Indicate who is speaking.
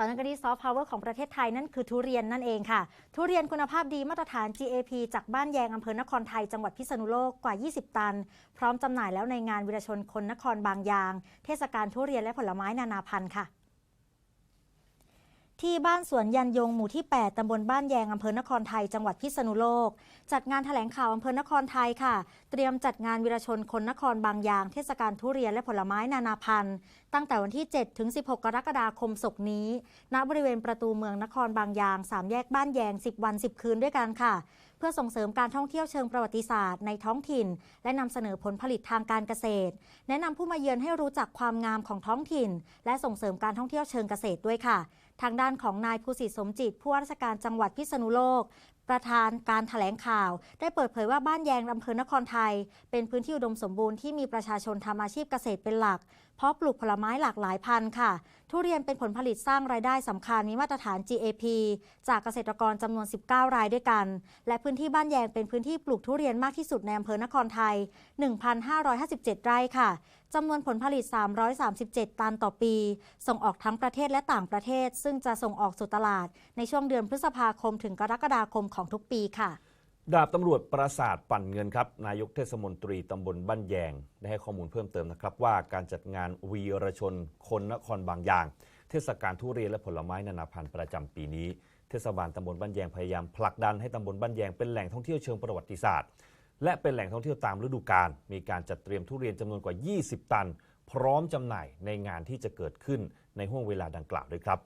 Speaker 1: ตอนนั้นก็ที่ซอฟต์พาวเวอร์ของประเทศไทยนั่นคือทุเรียนนั่นเองค่ะ ทุเรียนคุณภาพดีมาตรฐาน GAP จากบ้านแยงอำเภอนครไทย จังหวัดพิษณุโลกกว่า 20 ตัน พร้อมจำหน่ายแล้วในงานวิรชนคนนครบางยาง เทศกาลทุเรียนและผลไม้นานาพันธุ์ค่ะ ที่บ้านสวนยันยงหมู่ที่ 8 ตำบลบ้านแยง อำเภอนครไทย จังหวัดพิษณุโลก จัดงานแถลงข่าวอำเภอนครไทยค่ะ เตรียมจัดงานวิรชนคนนครบางยาง เทศกาลทุเรียนและผลไม้นานาพันธุ์ ตั้งแต่วันที่ 7 ถึง 16 กรกฎาคมศกนี้ ณ บริเวณประตูเมืองนครบางยาง 3 แยกบ้านแยง 10 วัน 10 คืนด้วยกันค่ะ เพื่อส่งเสริมการท่องเที่ยวเชิงประวัติศาสตร์ในท้องถิ่น และนำเสนอผลผลิตทางการเกษตร แนะนำผู้มาเยือนให้รู้จักความงามของท้องถิ่น และส่งเสริมการท่องเที่ยวเชิงเกษตรด้วยค่ะ ทางด้านของนายภูสิทธิสมจิตผู้ว่าราชการจังหวัดพิษณุโลก ประธานการแถลงข่าว ได้เปิดเผยว่าบ้านแยงอำเภอนครไทย เป็นพื้นที่อุดมสมบูรณ์ที่มีประชาชนทำอาชีพเกษตรเป็นหลัก เพราะปลูกผลไม้หลากหลายพันธุ์ค่ะ ทุเรียนเป็นผลผลิตสร้างรายได้สำคัญมีมาตรฐาน GAP จากเกษตรกรจำนวน 19 รายด้วยกัน และพื้นที่บ้านแยงเป็นพื้นที่ปลูกทุเรียนมากที่สุดในอำเภอนครไทย 1,557 ไร่ค่ะจำนวนผลผลิต 337 ตันต่อปี ส่งออกทั้งประเทศและต่างประเทศ ซึ่งจะส่งออกสู่ตลาด ในช่วงเดือนพฤษภาคมถึงกรกฎาคมของทุกปีค่ะ
Speaker 2: ดาบตำรวจประสาทปั่นเงินครับ นายกเทศมนตรีตำบลบ้านแยง ได้ให้ข้อมูลเพิ่มเติมนะครับ ว่าการจัดงานวีรชน คนนครบางยาง เทศกาลทุเรียนและผลไม้นานาพันธุ์ประจำปีนี้เทศบาลตำบลบ้านแยงพยายามผลักดันให้ตำบลบ้านแยงเป็นแหล่งท่องเที่ยวเชิงประวัติศาสตร์ และเป็นแหล่งท่องเที่ยวตามฤดูกาลมีการจัดเตรียมทุเรียนจำนวนกว่า 20 ตัน พร้อมจำหน่ายในงานที่จะเกิดขึ้นในห่วงเวลาดังกล่าวด้วยครับ